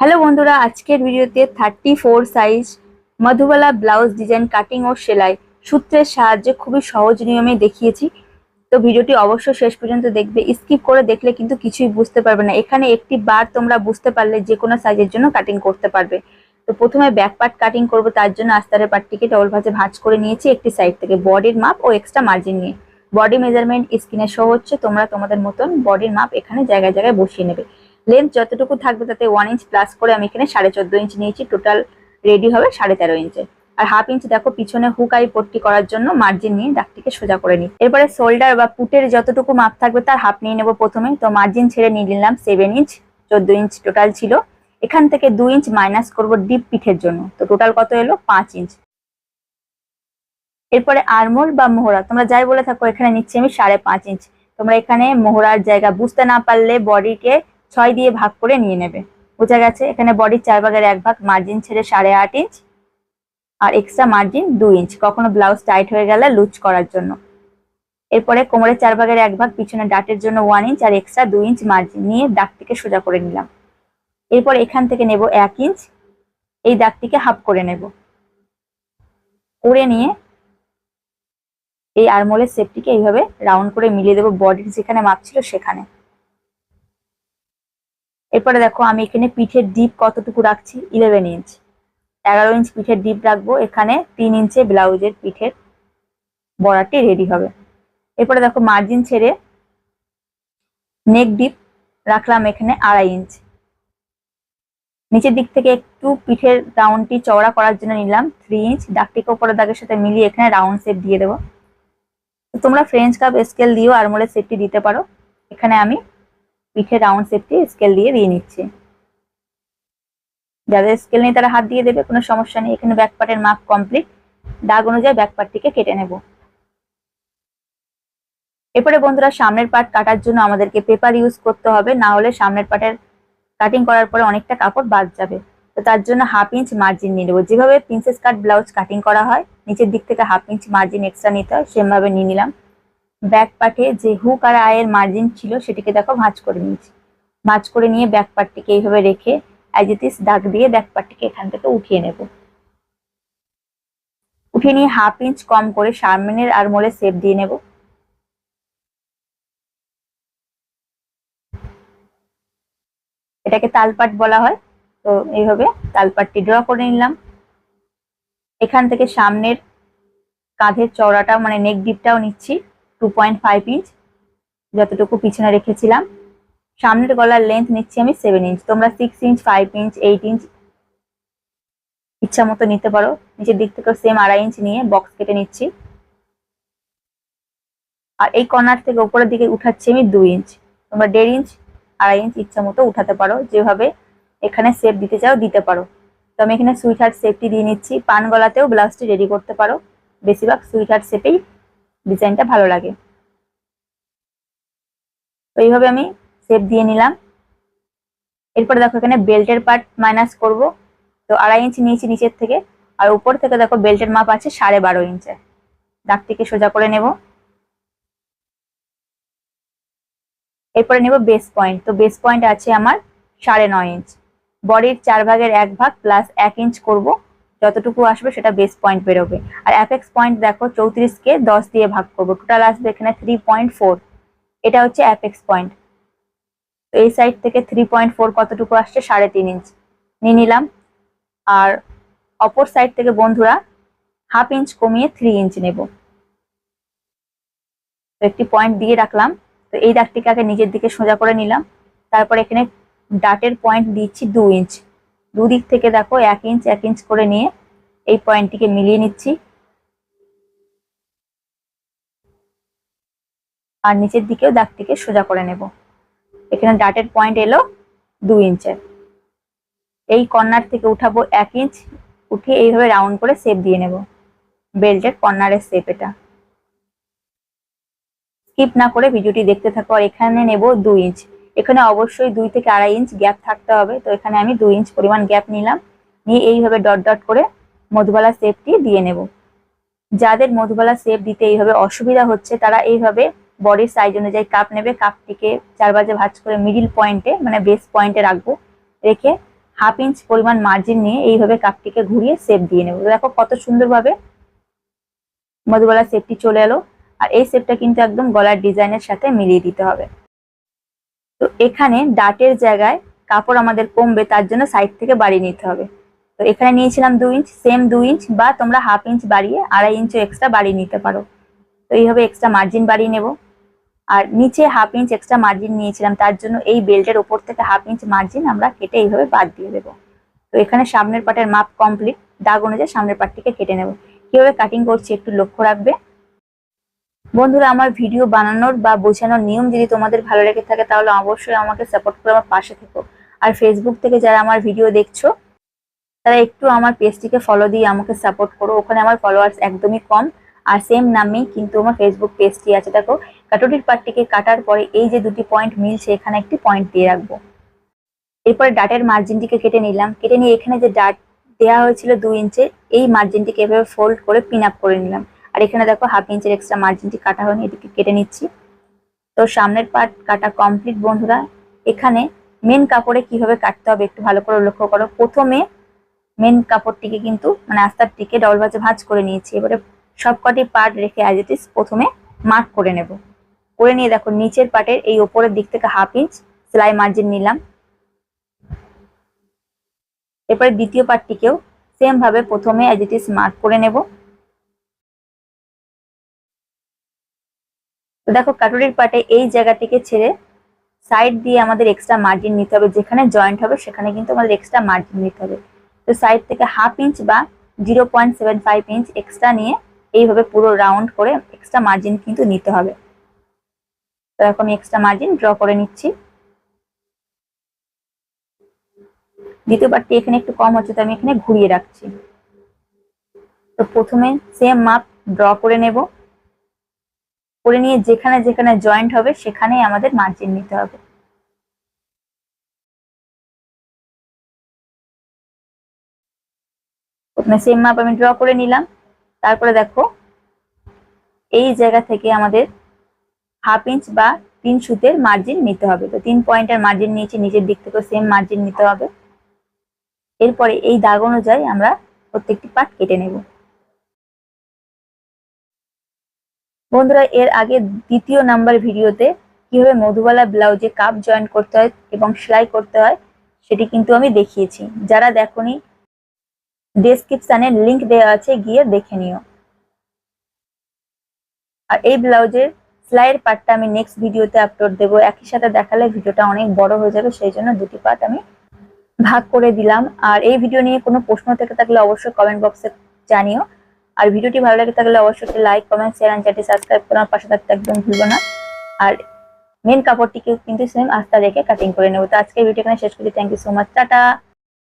Hello বন্ধুরা, আজকের ভিডিওতে thirty four size Madhubala blouse design cutting ও সেলাই সূত্রের সাহায্যে খুবই সহজ নিয়মে দেখিয়েছি। তো ভিডিওটি অবশ্যই শেষ পর্যন্ত দেখবে স্কিপ করে দেখলে কিন্তু কিছুই বুঝতে পারবে না। এখানে একটি বার তোমরা বুঝতে পারলে যে কোনো সাইজের জন্য কাটিং করতে পারবে। তো প্রথমে ব্যাক পার্ট কাটিং করব, তার জন্য আস্তারের পার্টটিকে ডবল ভাঁজে ভাঁজ করে নিয়েছি একটি সাইড থেকে। বডির মাপ ও এক্সট্রা মার্জিন নিয়ে। বডি মেজারমেন্ট স্ক্রিনে শো হচ্ছে, তোমরা তোমাদের মতন বডির মাপ এখানে জায়গায় জায়গায় বসিয়ে নেবে। লেন্থ যতটুকু থাকবে তাতে ওয়ান ইঞ্চ প্লাস করে আমি এখানে সাড়ে চোদ্দ ইঞ্চ নিয়েছি। টোটাল রেডি হবে সাড়ে তেরো ইঞ্চে আর হাফ ইঞ্চ দেখো, পিছনে হুক আই পট্টি করার জন্য মার্জিন নিয়ে দাগটিকে সোজা করে নিই। এরপরে শোল্ডার বা পুটের যতটুকু মাপ থাকবে তার হাফ নিয়ে নেব প্রথমে। তো মার্জিন ছেড়ে নিয়ে নিলাম সেভেন ইঞ্চ চোদ্দ ইঞ্চ টোটাল ছিল। এখান থেকে দু ইঞ্চ মাইনাস করব ডিপ পিঠের জন্য। তো টোটাল কত এলো? পাঁচ ইঞ্চ এরপরে আরমোল বা মোহরা, তোমরা যাই বলে থাকো, এখানে নিচ্ছি আমি সাড়ে পাঁচ ইঞ্চ তোমরা এখানে মোহরার জায়গা বুঝতে না পারলে বডিকে ছয় দিয়ে ভাগ করে নিয়ে নেবে। বোঝা গেছে, এখানে বডির চার ভাগের এক ভাগ মার্জিন ছেড়ে সাড়ে আট ইঞ্চ আর এক্সট্রা মার্জিন দু ইঞ্চ কখনো ব্লাউজ টাইট হয়ে গেলে লুজ করার জন্য। এরপরে কোমরের চার ভাগের এক ভাগ, পিছনে ডাটের জন্য ওয়ান ইঞ্চ আর এক্সট্রা দু ইঞ্চ মার্জিন নিয়ে দাগটিকে সোজা করে নিলাম। এরপর এখান থেকে নেব এক ইঞ্চ এই দাগটিকে হাফ করে নেব। করে নিয়ে এই আরমোলের সেপটিকে এইভাবে রাউন্ড করে মিলিয়ে দেবো বডির যেখানে মাপ ছিল সেখানে। এরপরে দেখো আমি এখানে পিঠের ডিপ কতটুকু রাখছি? ইলেভেন ইঞ্চ এগারো ইঞ্চ পিঠের ডিপ রাখব, এখানে তিন ইঞ্চে ব্লাউজের পিঠের বর্ডারটি রেডি হবে। এরপরে দেখো মার্জিন ছেড়ে নেক ডিপ রাখলাম এখানে আড়াই ইঞ্চ নিচের দিক থেকে একটু পিঠের রাউন্ডটি চওড়া করার জন্য নিলাম থ্রি ইঞ্চ ডাকটিকে উপরে দাগের সাথে মিলিয়ে এখানে রাউন্ড শেপ দিয়ে দেবো। তোমরা ফ্রেঞ্চ কাপ স্কেল দিয়েও আরমোলের শেপটি দিতে পারো। এখানে আমি পিঠে রাউন্ড শেপটি স্কেল দিয়ে দিয়ে নিচ্ছে। যাদের স্কেল নেই তারা হাত দিয়ে দেবে, কোনো সমস্যা নেই। এখানে ব্যাক পার্টের মাপ কমপ্লিট দাগ অনুযায়ী ব্যাক পার্টটিকে কেটে নেব। এরপরে বন্ধুরা সামনের পার্ট কাটার জন্য আমাদেরকে পেপার ইউজ করতে হবে। না হলে সামনের পার্টের কাটিং করার পরে অনেকটা কাপড় বাদ যাবে। তো তার জন্য হাফ ইঞ্চ মার্জিন নিয়ে নেব। যেভাবে প্রিন্সেস কাট ব্লাউজ কাটিং করা হয়, নিচের দিক থেকে হাফ ইঞ্চ মার্জিন এক্সট্রা নিতে হয় সেভাবে নিয়ে নিলাম। ব্যাক পার্টে যে হুক আর আয়ের মার্জিন ছিল সেটিকে দেখো ভাঁজ করে নিয়েছি। ভাঁজ করে নিয়ে ব্যাক পার্টটিকে এইভাবে রেখে অ্যাজিটিস দাগ দিয়ে ব্যাক পার্টটিকে এখান থেকে উঠিয়ে নেব। উঠিয়ে নিয়ে হাফ ইঞ্চ কম করে সামনের আর মোলে সেপ দিয়ে নেব। এটাকে তালপাট বলা হয়। তো এইভাবে তালপাটটি ড্র করে নিলাম। এখান থেকে সামনের কাঁধের চওড়াটা মানে নেক ডিপটাও নিচ্ছি। টু পয়েন্ট ফাইভ ইঞ্চ যতটুকু পিছনে রেখেছিলাম। সামনের গলার লেন্থ নিচ্ছি আমি সেভেন ইঞ্চ তোমরা six inch five inch eight inch ইচ্ছা মতো নিতে পারো। নিচের দিক থেকেও সেম আড়াই ইঞ্চ নিয়ে বক্স কেটে নিচ্ছি। আর এই কর্নার থেকে উপরের দিকে উঠাচ্ছি আমি দুই ইঞ্চ তোমরা দেড় ইঞ্চ আড়াই ইঞ্চ ইচ্ছা মতো উঠাতে পারো। যেভাবে এখানে সেপ দিতে চাও, দিতে পারো। তো আমি এখানে সুইট হার্ট সেপটি দিয়ে নিচ্ছি। পান গলাতেও ব্লাউজটি রেডি করতে পারো। বেশিরভাগ সুইট হার্ট সেপেই ডিজাইনটা ভালো লাগে। এইভাবে আমি শেপ দিয়ে নিলাম। এরপরে দেখো এখানে বেল্টের পার্ট মাইনাস করব। তো আড়াই ইঞ্চ নিয়েছি নিচের থেকে। আর উপর থেকে দেখো বেল্টের মাপ আছে সাড়ে বারো ইঞ্চে। দাগটিকে সোজা করে নেব। এরপরে নেব বেস পয়েন্ট তো বেস পয়েন্ট আছে আমার সাড়ে নয় ইঞ্চ। বডির চার ভাগের এক ভাগ প্লাস এক ইঞ্চ করব। যতটুকু আসবে সেটা বেস পয়েন্ট বেরোবে। আর অ্যাপেক্স পয়েন্ট দেখো চৌত্রিশকে দশ দিয়ে ভাগ করব। টোটাল আসবে এখানে থ্রি পয়েন্ট ফোর এটা হচ্ছে অ্যাপেক্স পয়েন্ট তো এই সাইড থেকে থ্রি পয়েন্ট ফোর কতটুকু আসছে? সাড়ে তিন ইঞ্চ নিয়ে নিলাম। আর অপর সাইড থেকে বন্ধুরা হাফ ইঞ্চ কমিয়ে থ্রি ইঞ্চ নেব। একটি পয়েন্ট দিয়ে রাখলাম। তো এই দাগটিকে আগে নিজের দিকে সোজা করে নিলাম। তারপর এখানে ডাটের পয়েন্ট দিচ্ছি দু ইঞ্চ দুদিক থেকে দেখো এক ইঞ্চ এক ইঞ্চ করে নিয়ে এই পয়েন্টটিকে মিলিয়ে নিচ্ছি। আর নিচের দিকেও দাগটিকে সোজা করে নেব। এখানে ডাটের পয়েন্ট এলো দু ইঞ্চের এই কর্নার থেকে উঠাবো এক ইঞ্চ উঠে এইভাবে রাউন্ড করে সেপ দিয়ে নেব। বেল্টের কর্নারের সেপ এটা। স্কিপ না করে ভিডিওটি দেখতে থাকো। আর এখানে নেব দু ইঞ্চ এখানে অবশ্যই দুই থেকে আড়াই ইঞ্চ গ্যাপ থাকতে হবে। তো এখানে আমি দুই ইঞ্চ পরিমাণ গ্যাপ নিলাম। নিয়ে এইভাবে ডট ডট করে মধুবালা সেপটি দিয়ে নেব। যাদের মধুবালা সেপ দিতে এইভাবে অসুবিধা হচ্ছে, তারা এইভাবে বডির সাইজ অনুযায়ী কাপ নেবে। কাপটিকে চার বাজে ভাঁজ করে মিডিল পয়েন্টে মানে বেস পয়েন্টে রাখব। রেখে হাফ ইঞ্চ পরিমাণ মার্জিন নিয়ে এইভাবে কাপটিকে ঘুরিয়ে সেপ দিয়ে নেব। দেখো কত সুন্দরভাবে মধুবালা সেপটি চলে এলো। আর এই সেপটা কিন্তু একদম গলার ডিজাইনের সাথে মিলিয়ে দিতে হবে। তো এখানে ডাটের জায়গায় কাপড় আমাদের কমবে, তার জন্য সাইড থেকে বাড়িয়ে নিতে হবে। তো এখানে নিয়েছিলাম দু ইঞ্চ সেম দু ইঞ্চ বা তোমরা হাফ ইঞ্চ বাড়িয়ে আড়াই ইঞ্চও এক্সট্রা বাড়িয়ে নিতে পারো। তো এইভাবে এক্সট্রা মার্জিন বাড়িয়ে নেব। আর নিচে হাফ ইঞ্চ এক্সট্রা মার্জিন নিয়েছিলাম, তার জন্য এই বেল্টের ওপর থেকে হাফ ইঞ্চ মার্জিন আমরা কেটে এইভাবে বাদ দিয়ে দেবো। তো এখানে সামনের পাটের মাপ কমপ্লিট দাগ অনুযায়ী সামনের পাটটিকে কেটে নেব। কীভাবে কাটিং করছি একটু লক্ষ্য রাখবে। বন্ধুরা, আমার ভিডিও বানানোর বা বোঝানোর নিয়ম যদি তোমাদের ভালো লেগে থাকে, তাহলে অবশ্যই আমাকে সাপোর্ট করে আমার পাশে থেকো। আর ফেসবুক থেকে যারা আমার ভিডিও দেখছ, তারা একটু আমার পেজটিকে ফলো দিয়ে আমাকে সাপোর্ট করো। ওখানে আমার ফলোয়ার্স একদমই কম, আর সেম নামেই কিন্তু আমার ফেসবুক পেজটি আছে। দেখো কাটুটির পাটটিকে কাটার পরে এই যে দুটি পয়েন্ট মিলছে, এখানে একটি পয়েন্ট দিয়ে রাখব। এরপরে ডাটের মার্জিনটিকে কেটে নিলাম। কেটে নিয়ে এখানে যে ডাট দেওয়া হয়েছিল দুই ইঞ্চের এই মার্জিনটিকে এভাবে ফোল্ড করে পিন আপ করে নিলাম। আর এখানে দেখো হাফ ইঞ্চের এক্সট্রা মার্জিনটি কাটা হয়নি এটিকে কেটে নিচ্ছি। তো সামনের পার্ট কাটা কমপ্লিট বন্ধুরা, এখানে মেন কাপড়ে কীভাবে কাটতে হবে একটু ভালো করে লক্ষ্য করো। প্রথমে মেন কাপড়টিকে কিন্তু মানে আস্তারটিকে ডবল ভাজে ভাঁজ করে নিয়েছি। এবারে সবকটি পার্ট রেখে অ্যাজ ইট ইস প্রথমে মার্ক করে নেব। করে নিয়ে দেখো নিচের পার্টের এই ওপরের দিক থেকে হাফ ইঞ্চ সেলাই মার্জিন নিলাম। এরপরে দ্বিতীয় পার্টটিকেও সেম ভাবে প্রথমে অ্যাজ ইট ইস মার্ক করে নেব। তো দেখো, কাটুরির পাটে এই জায়গাটিকে ছেড়ে সাইড দিয়ে আমাদের এক্সট্রা মার্জিন নিতে হবে। যেখানে জয়েন্ট হবে, সেখানে কিন্তু আমাদের এক্সট্রা মার্জিন নিতে হবে। তো সাইড থেকে হাফ ইঞ্চ বা zero point seven five inch extra নিয়ে এইভাবে পুরো রাউন্ড করে এক্সট্রা মার্জিন কিন্তু নিতে হবে। তো এখন এক্সট্রা মার্জিন ড্র করে নিচ্ছি। দ্বিতীয় পার্টটি এখানে একটু কম হচ্ছে, তো আমি এখানে ঘুরিয়ে রাখছি। তো প্রথমে সেম মাপ ড্র করে নেব। করে নিয়ে যেখানে যেখানে জয়েন্ট হবে, সেখানেই আমাদের মার্জিন নিতে হবে। সেম মাপ আমি ড্র করে নিলাম। তারপরে দেখো, এই জায়গা থেকে আমাদের হাফ ইঞ্চ বা তিন সুতের মার্জিন নিতে হবে। তো তিন পয়েন্টের মার্জিন নিয়েছি, নিচের দিক থেকে সেম মার্জিন নিতে হবে। এরপরে এই দাগ অনুযায়ী আমরা প্রত্যেকটি পার্ট কেটে নেব। বন্ধুরা, এর আগে দ্বিতীয় নাম্বার ভিডিওতে কীভাবে মধুবালা ব্লাউজে কাপ জয়েন করতে হয় এবং সেলাই করতে হয়, সেটি কিন্তু আমি দেখিয়েছি। যারা দেখনি ডেসক্রিপশানে লিংক দেওয়া আছে, গিয়ে দেখে নিও। আর এই ব্লাউজের সেলাইয়ের পার্টটা আমি নেক্সট ভিডিওতে আপলোড দেবো। একই সাথে দেখালে ভিডিওটা অনেক বড় হয়ে যাবে, সেই জন্য দুটি পার্ট আমি ভাগ করে দিলাম। আর এই ভিডিও নিয়ে কোনো প্রশ্ন থেকে থাকলে অবশ্যই কমেন্ট বক্সে জানিও। আর ভিডিওটি ভালো লাগে থাকলে অবশ্যই লাইক কমেন্ট শেয়ার অ্যান্ড চ্যানেলটি সাবস্ক্রাইব করার পাশে থাকতে একদম ভুলবো না। আর মেন কাপড়টিকে কিন্তু সেম আস্তা রেখে কাটিং করে নেব। তো আজকে ভিডিও এখানে শেষ করি। Thank you so much tata!